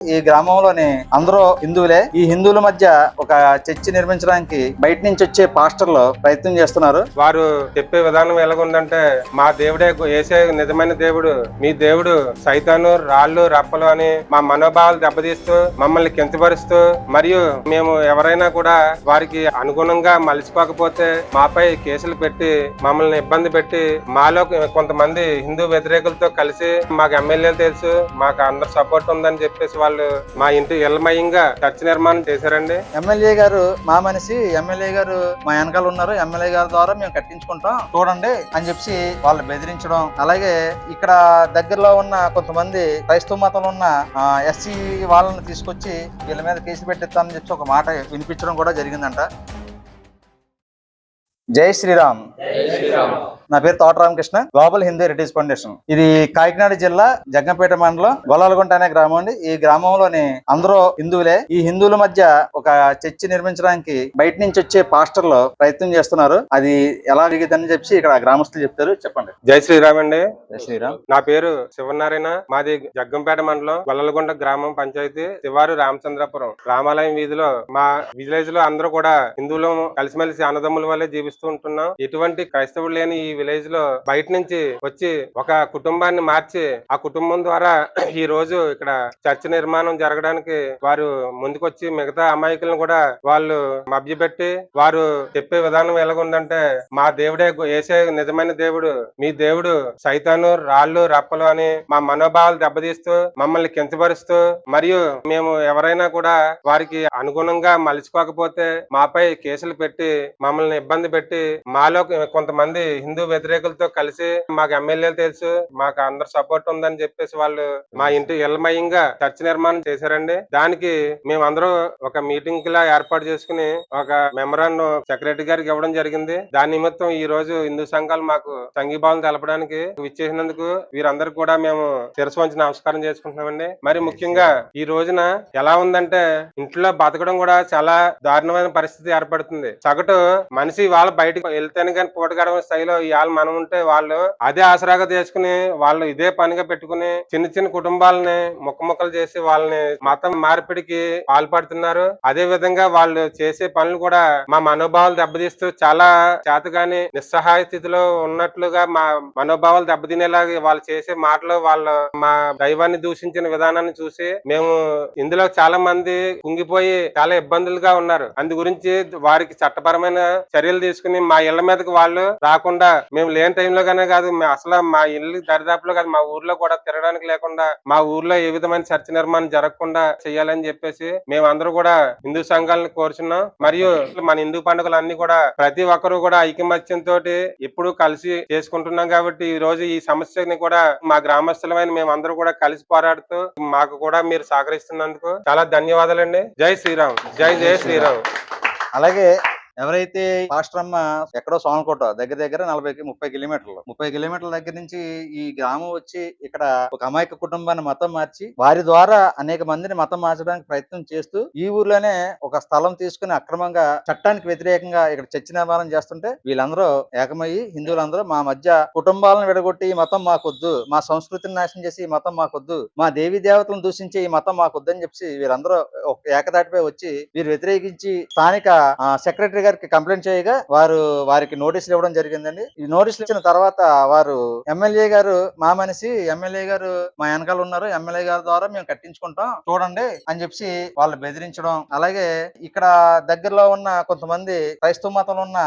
ఈ గ్రామంలోని అందరూ హిందువులే. ఈ హిందువుల మధ్య ఒక చర్చి నిర్మించడానికి బయట నుంచి వచ్చే పాస్టర్లు ప్రయత్నం చేస్తున్నారు. వారు చెప్పే విధానం ఎలాగుందంటే మా దేవుడే ఏసే నిజమైన దేవుడు. మీ దేవుడు సైతాను రాళ్ళు రప్పలు అని మా మనోభావాలు దెబ్బతీస్తూ మమ్మల్ని కించపరుస్తూ మరియు మేము ఎవరైనా కూడా వారికి అనుగుణంగా మలిసిపోకపోతే మాపై కేసులు పెట్టి మమ్మల్ని ఇబ్బంది పెట్టి మాలో కొంతమంది హిందూ వ్యతిరేకులతో కలిసి మాకు ఎమ్మెల్యేలు తెలుసు మాకు అందరు సపోర్ట్ ఉందని చెప్పేసి వాళ్ళు మా ఇంటి ఇళ్ళమయంగా చర్చ నిర్మాణం చేశారండి. ఎమ్మెల్యే గారు మా మనిషి ఎమ్మెల్యే గారు మా వెనకాల ఉన్నారు. ఎమ్మెల్యే గారి ద్వారా మేము కట్టించుకుంటాం. చూడండి అని చెప్పి వాళ్ళు బెదిరించడం. అలాగే ఇక్కడ దగ్గరలో ఉన్న కొంతమంది క్రైస్తవ మతంలో ఉన్న ఎస్సీ వాళ్ళని తీసుకొచ్చి వీళ్ళ మీద కేసు పెట్టిస్తామని చెప్పి ఒక మాట వినిపించడం కూడా జరిగిందంట. జై శ్రీరామ్. నా పేరు Thota Ramakrishna global Hindu heritage foundation ఇది కాకినాడ జిల్లా జగ్గంపేట మండలం గొల్లాలగుంట అనే గ్రామం అండి. ఈ గ్రామంలోని అందరూ హిందువులే. ఈ హిందువుల మధ్య ఒక చర్చి నిర్మించడానికి బయట నుంచి వచ్చే పాస్టర్లు ప్రయత్నం చేస్తున్నారు. అది ఎలా జరిగిందని చెప్పి ఇక్కడ గ్రామస్తులు చెప్తారు. చెప్పండి. జై శ్రీరామ్ అండి. జై శ్రీరామ్. నా పేరు శివనారాయణ. మాది జగ్గంపేట మండలం గొల్లలగుంట గ్రామం పంచాయతీ శివారు రామచంద్రపురం. రామాలయం వీధిలో మా విలేజ్లో అందరూ కూడా హిందువులు కలిసిమెలిసి అన్నదమ్ముల వల్లే జీవిస్తూ ఉంటున్నాం. ఎటువంటి క్రైస్తవులు లేని ఈ విలేజ్లో బయట నుంచి వచ్చి ఒక కుటుంబాన్ని మార్చి ఆ కుటుంబం ద్వారా ఈ రోజు ఇక్కడ చర్చ నిర్మాణం జరగడానికి వారు ముందుకొచ్చి మిగతా అమాయకులను కూడా వాళ్ళు మభ్యపెట్టి వారు చెప్పే విధానం ఎలాగుందంటే మా దేవుడే ఏసే నిజమైన దేవుడు మీ దేవుడు సైతాను రాళ్ళు రప్పలు అని మా మనోభావాలు దెబ్బతీస్తూ మమ్మల్ని కించపరుస్తూ మరియు మేము ఎవరైనా కూడా వారికి అనుగుణంగా మలచుకోకపోతే మాపై కేసులు పెట్టి మమ్మల్ని ఇబ్బంది పెట్టి మాలో కొంతమంది హిందూ వ్యతిరేకులతో కలిసి మాకు ఎమ్మెల్యేలు తెలుసు మాకు అందరు సపోర్ట్ ఉందని చెప్పేసి వాళ్ళు మా ఇంటి ఇళ్ళమయంగా చర్చ నిర్మాణం చేశారండి. దానికి మేమందరూ ఒక మీటింగ్ లా ఏర్పాటు చేసుకుని ఒక మెమరాన్ సెక్రటరీ గారికి ఇవ్వడం జరిగింది. దాని నిమిత్తం ఈ రోజు హిందూ సంఘాలు మాకు సంఘీభావం తెలపడానికి విచ్చేసినందుకు వీరందరూ కూడా మేము శిరస్సు వంచి నమస్కారం చేసుకుంటున్నామండి. మరి ముఖ్యంగా ఈ రోజున ఎలా ఉందంటే ఇంట్లో బతకడం కూడా చాలా దారుణమైన పరిస్థితి ఏర్పడుతుంది. సగటు మనిషి వాళ్ళ బయటకు వెళ్తేనే కానీ పూట గడవ స్థాయిలో ఇవాళ మనం ఉంటే వాళ్ళు అదే ఆసరాగా చేసుకుని వాళ్ళు ఇదే పనిగా పెట్టుకుని చిన్న చిన్న కుటుంబాలని ముక్క చేసి వాళ్ళని మతం మార్పిడికి పాల్పడుతున్నారు. అదే విధంగా వాళ్ళు చేసే పనులు కూడా మా మనోభావాలు దెబ్బతీస్తూ చాలా చేతగాని నిస్సహాయ స్థితిలో ఉన్నట్లుగా మా మనోభావాలు దెబ్బతినేలాగా వాళ్ళు చేసే మాటలు వాళ్ళ మా దైవాన్ని దూషించిన విధానాన్ని చూసి మేము ఇందులో చాలా మంది కుంగిపోయి చాలా ఇబ్బందులుగా ఉన్నారు. అందు గురించి వారికి చట్టపరమైన చర్యలు తీసుకుని మా ఇళ్ళ మీదకి వాళ్ళు రాకుండా మేము లేని టైంలో గానే కాదు అసలు మా ఇల్లు దరిదాపులో కాదు మా ఊర్లో కూడా తిరగడానికి లేకుండా మా ఊర్లో ఏ విధమైన చర్చ నిర్మాణం జరగకుండా చేయాలని చెప్పేసి మేమందరూ కూడా హిందూ సంఘాలను కోరుచున్నాం. మరియు మన హిందూ పండుగలు అన్ని కూడా ప్రతి ఒక్కరూ కూడా ఐకమత్యంతో ఎప్పుడు కలిసి చేసుకుంటున్నాం కాబట్టి ఈ రోజు ఈ సమస్యని కూడా మా గ్రామస్తులమైన మేమందరూ కూడా కలిసి పోరాడుతూ మాకు కూడా మీరు సహకరిస్తున్నందుకు చాలా ధన్యవాదాలండి. జై శ్రీరామ్. జై జై శ్రీరామ్. అలాగే ఎవరైతే రాష్ట్రమ్మ ఎక్కడో సోమకోట దగ్గర దగ్గర నలభై ముప్పై కిలోమీటర్లు ముప్పై కిలోమీటర్ల దగ్గర నుంచి ఈ గ్రామం వచ్చి ఇక్కడ ఒక అమాయక కుటుంబాన్ని మతం మార్చి వారి ద్వారా అనేక మందిని మతం మార్చడానికి ప్రయత్నం చేస్తూ ఈ ఊర్లోనే ఒక స్థలం తీసుకుని అక్రమంగా చట్టానికి వ్యతిరేకంగా ఇక్కడ చర్చ నిర్మాణం చేస్తుంటే వీళ్ళందరూ ఏకమయ్యి హిందువులందరూ మా మధ్య కుటుంబాలను విడగొట్టి ఈ మతం మాకొద్దు మా సంస్కృతిని నాశనం చేసి ఈ మతం మాకొద్దు మా దేవి దేవతలను దూషించి ఈ మతం మాకొద్దని చెప్పి వీరందరూ ఒక ఏకదాటిపై వచ్చి వీరు వ్యతిరేకించి స్థానిక సెక్రటరీ గారికి కంప్లైంట్ చేయగా వారు వారికి నోటీసులు ఇవ్వడం జరిగిందండి. ఈ నోటీసులు ఇచ్చిన తర్వాత వారు ఎమ్మెల్యే గారు మా మనిషి ఎమ్మెల్యే గారు మా వెనకాల ఉన్నారు. ఎమ్మెల్యే గారి ద్వారా మేము కట్టించుకుంటాం. చూడండి అని చెప్పి వాళ్ళు బెదిరించడం. అలాగే ఇక్కడ దగ్గరలో ఉన్న కొంతమంది క్రైస్తవ మతంలో ఉన్న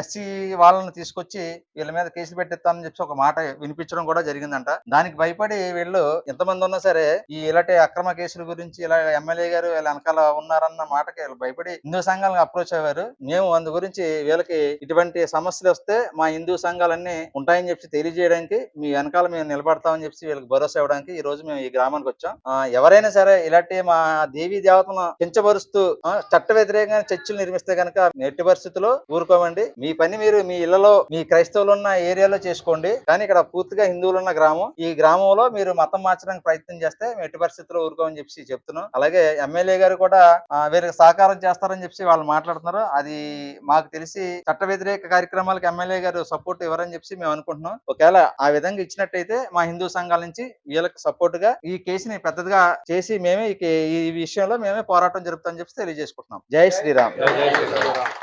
ఎస్సీ వాళ్ళని తీసుకొచ్చి వీళ్ళ మీద కేసులు పెట్టిస్తామని చెప్పి ఒక మాట వినిపించడం కూడా జరిగిందంట. దానికి భయపడి వీళ్ళు ఎంతమంది ఉన్నా సరే ఈ ఇలాంటి అక్రమ కేసుల గురించి ఇలా ఎమ్మెల్యే గారు వీళ్ళ వెనకాల ఉన్నారన్న మాటకి వీళ్ళు భయపడి హిందూ సంఘాలను అప్రోచ్ అయ్యారు. మేము అందు గురించి వీళ్ళకి ఇటువంటి సమస్యలు వస్తే మా హిందూ సంఘాలన్నీ ఉంటాయని చెప్పి తెలియజేయడానికి మీ వెనకాల మేము నిలబడతామని చెప్పి వీళ్ళకి భరోసా ఇవ్వడానికి ఈ రోజు మేము ఈ గ్రామానికి వచ్చాం. ఎవరైనా సరే ఇలాంటి మా దేవీ దేవతను కించపరుస్తూ చట్ట వ్యతిరేకంగా చర్చిలు నిర్మిస్తే కనుక ఎట్టి పరిస్థితుల్లో ఊరుకోమండి. మీ పని మీరు మీ ఇళ్ళలో మీ క్రైస్తవులు ఉన్న ఏరియాలో చేసుకోండి. కానీ ఇక్కడ పూర్తిగా హిందువులు ఉన్న గ్రామం. ఈ గ్రామంలో మీరు మతం మార్చడానికి ప్రయత్నం చేస్తే మేము ఎట్టి పరిస్థితుల్లో ఊరుకోమని చెప్పి చెప్తున్నాం. అలాగే ఎమ్మెల్యే గారు కూడా వీరికి సహకారం చేస్తారని చెప్పి వాళ్ళు మాట్లాడుతున్నారు. అది అది మాకు తెలిసి చట్ట వ్యతిరేక కార్యక్రమాలకు ఎమ్మెల్యే గారు సపోర్ట్ ఇవ్వరని చెప్పి మేము అనుకుంటున్నాం. ఒకవేళ ఆ విధంగా ఇచ్చినట్టయితే మా హిందూ సంఘాల నుంచి వీళ్ళకి సపోర్ట్గా ఈ కేసుని పెద్దదిగా చేసి మేమే ఈ విషయంలో మేమే పోరాటం జరుపుతామని చెప్పి తెలియజేసుకుంటున్నాం. జై శ్రీరామ్. జై శ్రీరామ్.